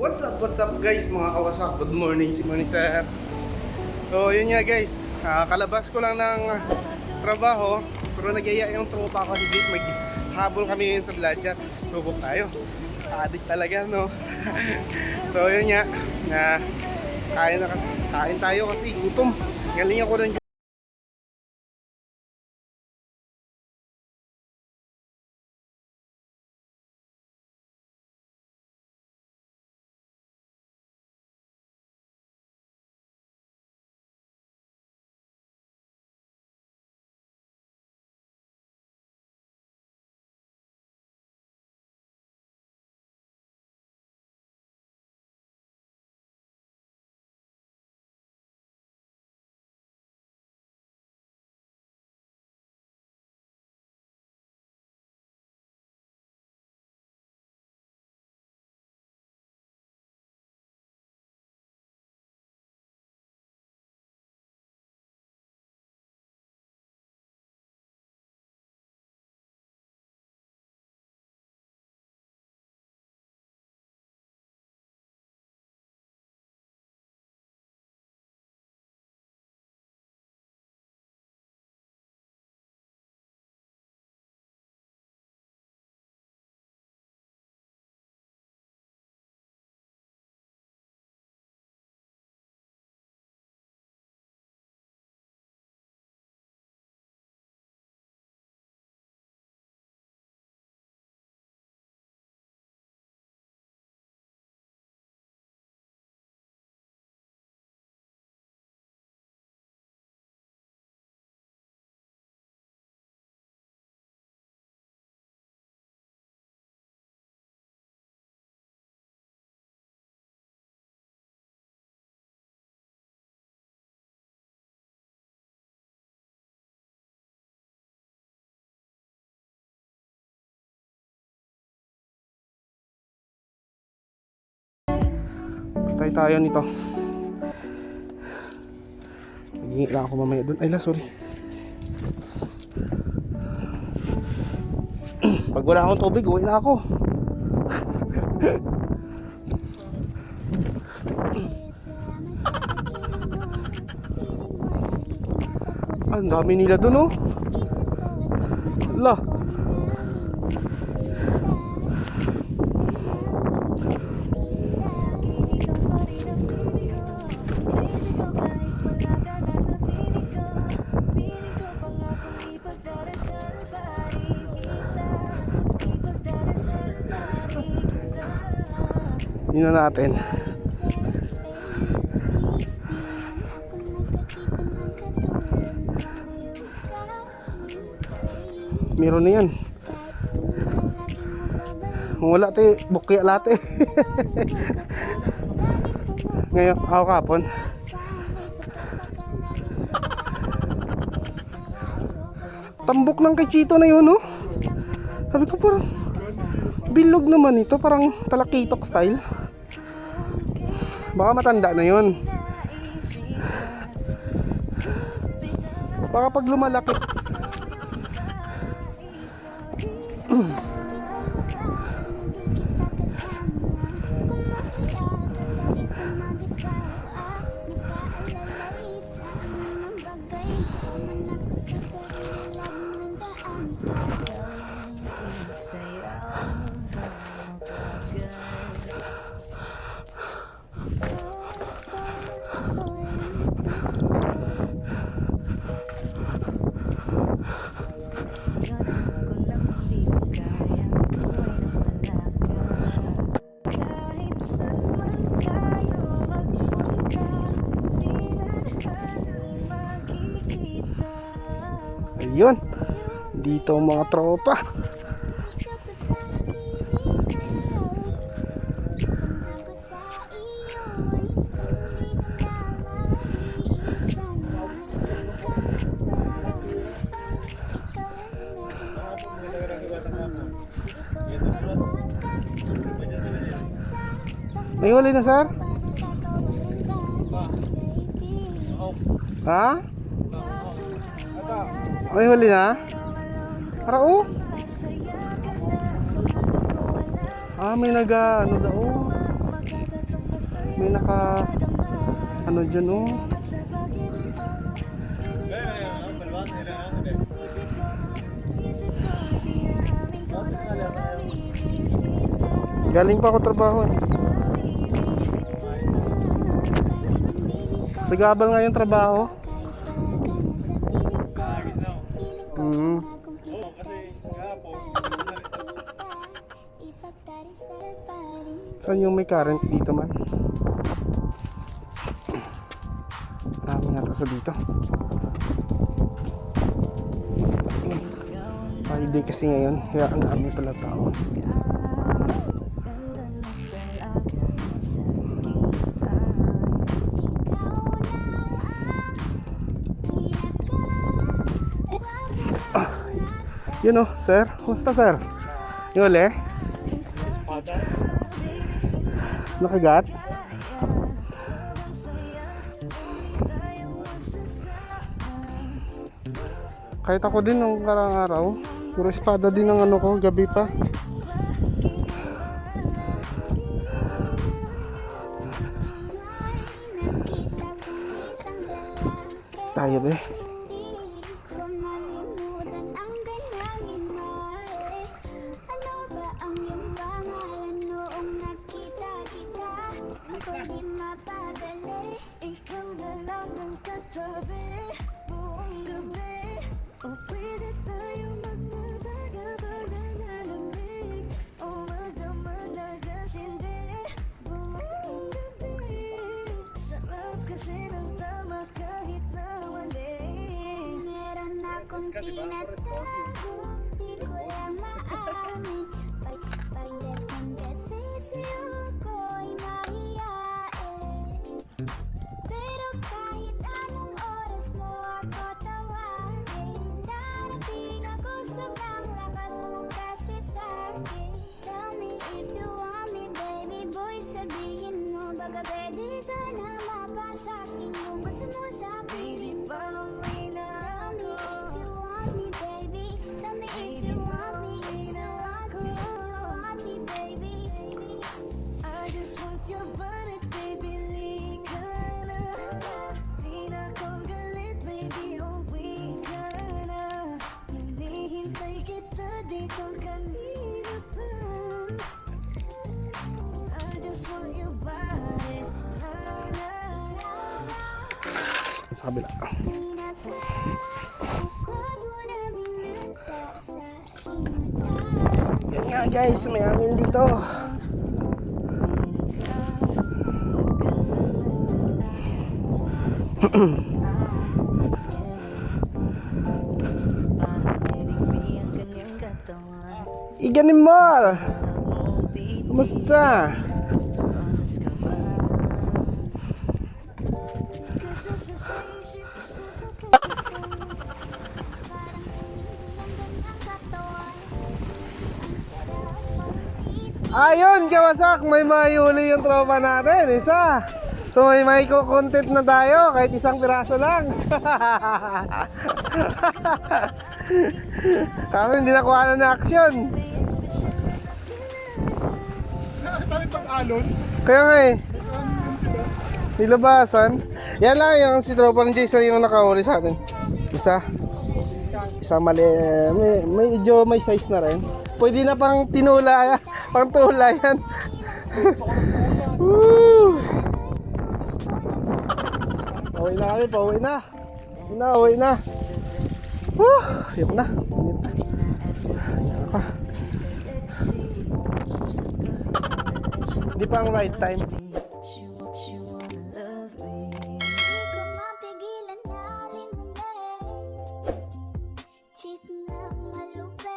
What's up, what's up guys mga kawasak? Good morning, si morning sir. So yun nga guys, Ah, kalabas ko lang ng trabaho pero nagyaya yung tropa ko guys maghabol kami ngayon sa Bladjat. Subok tayo. Adik talaga no. so yun nga, na kain, na, kain tayo kasi gutom. Galing ako ng Try tayo nito. Naghingi lang ako mamaya doon. Ay la, sorry. Pag wala akong tubig, uwi na ako. Ang dami nila doon, oh. La. Na natin. Meron na yan. Wala te, bukya late. Ngayon, ako kapon. Tambok ng kay Chito na yun, oh. Sabi ko parang bilog naman ito, parang talakitok style. Baka matanda na yun. Baka pag lumalaki. Ayun. Dito mga tropa. May huli na, sir? Ha? May huli na? Para oh. Ah, may naga ano daw. May naka... Ano dyan oh. Galing pa ako trabaho eh. Sagabal nga yung trabaho. Mm. Saan yung may current dito man? Marami yata sa dito. Friday kasi ngayon, kaya ang dami pala tao. Yun oh, sir. Kumusta sir? Yung uli? Nakagat? Kahit ako din nung karang araw, puro espada din ang ano ko, gabi pa. Tayo be. Ano Akong tinatago Di ko lang maamin Pag pagdating kasi sa'yo ko'y mahihain Pero kahit anong oras mo ako tawagin Darating ako sobrang lakas mo kasi sa'kin Tell me if you want me baby boy Sabihin mo baga pwede ka na mapasakin Hinihintay kita dito kanina pa I just want your body, Sa kabila. Yan nga guys, may amin dito. Iganin sarap pag-ibig Ayun, kawasak! May mayuli yung tropa natin. Isa! So may may content na tayo kahit isang piraso lang. Kaso hindi nakuha na ng action. Kaya nga eh. Nilabasan. Yan lang yung si Tropang Jason yung nakahuli sa atin. Isa. Isa mali. May, medyo may size na rin. Pwede na pang tinula. Pang tula yan. Woo! Pauwi na kami, pauwi na. Uwi na, uwi na. Woo! Ayok na. Init na. Hindi pa ang right time.